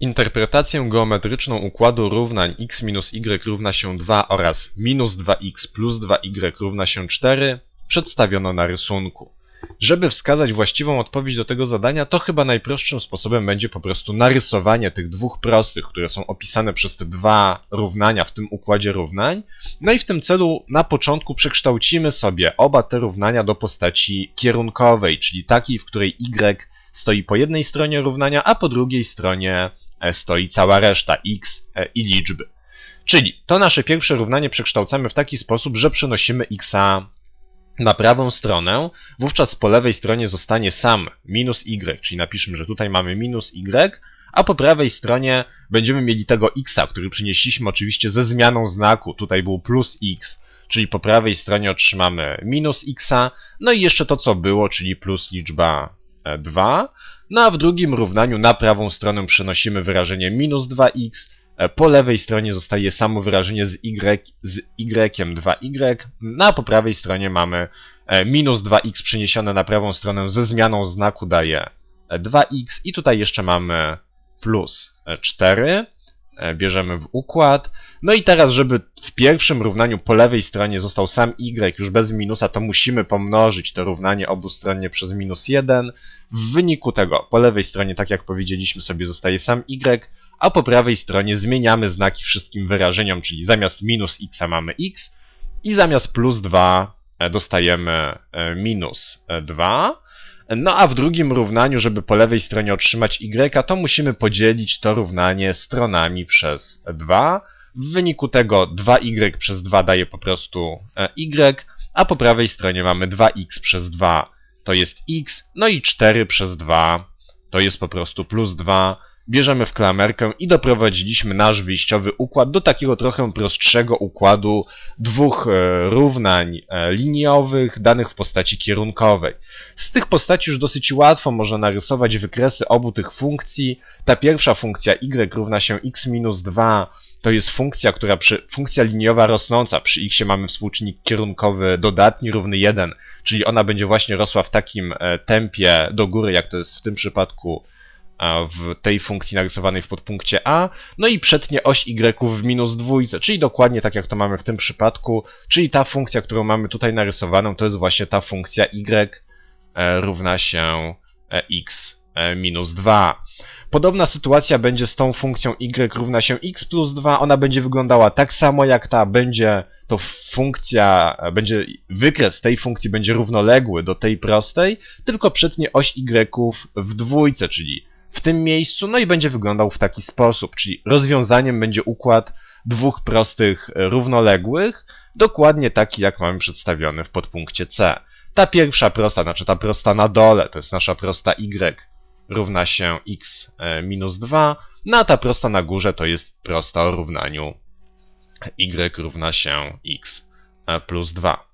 Interpretację geometryczną układu równań x minus y równa się 2 oraz minus 2x plus 2y równa się 4 przedstawiono na rysunku. Żeby wskazać właściwą odpowiedź do tego zadania, to chyba najprostszym sposobem będzie po prostu narysowanie tych dwóch prostych, które są opisane przez te dwa równania w tym układzie równań. No i w tym celu na początku przekształcimy sobie oba te równania do postaci kierunkowej, czyli takiej, w której y stoi po jednej stronie równania, a po drugiej stronie e, stoi cała reszta x e, i liczby. Czyli to nasze pierwsze równanie przekształcamy w taki sposób, że przenosimy xa na prawą stronę, wówczas po lewej stronie zostanie sam minus y, czyli napiszmy, że tutaj mamy minus y, a po prawej stronie będziemy mieli tego x, który przynieśliśmy oczywiście ze zmianą znaku, tutaj był plus x, czyli po prawej stronie otrzymamy minus x, no i jeszcze to co było, czyli plus liczba 2. No a w drugim równaniu na prawą stronę przenosimy wyrażenie minus 2x, e, po lewej stronie zostaje samo wyrażenie z y, z y 2y, no a po prawej stronie mamy e, minus 2x przeniesione na prawą stronę ze zmianą znaku daje 2x i tutaj jeszcze mamy plus 4. E, bierzemy w układ. No i teraz, żeby w pierwszym równaniu po lewej stronie został sam y już bez minusa, to musimy pomnożyć to równanie obustronnie przez minus 1. W wyniku tego po lewej stronie, tak jak powiedzieliśmy sobie, zostaje sam y, a po prawej stronie zmieniamy znaki wszystkim wyrażeniom, czyli zamiast minus x mamy x i zamiast plus 2 e, dostajemy e, minus 2. No a w drugim równaniu, żeby po lewej stronie otrzymać y, to musimy podzielić to równanie stronami przez 2. W wyniku tego 2y przez 2 daje po prostu y, a po prawej stronie mamy 2x przez 2 to jest x, no i 4 przez 2 to jest po prostu plus 2 bierzemy w klamerkę i doprowadziliśmy nasz wyjściowy układ do takiego trochę prostszego układu dwóch e, równań e, liniowych danych w postaci kierunkowej. Z tych postaci już dosyć łatwo można narysować wykresy obu tych funkcji. Ta pierwsza funkcja y równa się x minus 2 to jest funkcja, która przy, funkcja liniowa rosnąca, przy x mamy współczynnik kierunkowy dodatni równy 1, czyli ona będzie właśnie rosła w takim e, tempie do góry, jak to jest w tym przypadku w tej funkcji narysowanej w podpunkcie A, no i przetnie oś y w minus dwójce, czyli dokładnie tak jak to mamy w tym przypadku, czyli ta funkcja, którą mamy tutaj narysowaną, to jest właśnie ta funkcja y e, równa się e, x e, minus 2. Podobna sytuacja będzie z tą funkcją y równa się x plus 2. Ona będzie wyglądała tak samo jak ta. Będzie to funkcja, będzie wykres tej funkcji będzie równoległy do tej prostej, tylko przetnie oś y w dwójce, czyli w tym miejscu, no i będzie wyglądał w taki sposób, czyli rozwiązaniem będzie układ dwóch prostych e, równoległych, dokładnie taki jak mamy przedstawiony w podpunkcie C. Ta pierwsza prosta, znaczy ta prosta na dole, to jest nasza prosta y równa się x e, minus 2, no a ta prosta na górze to jest prosta o równaniu y równa się x e, plus 2.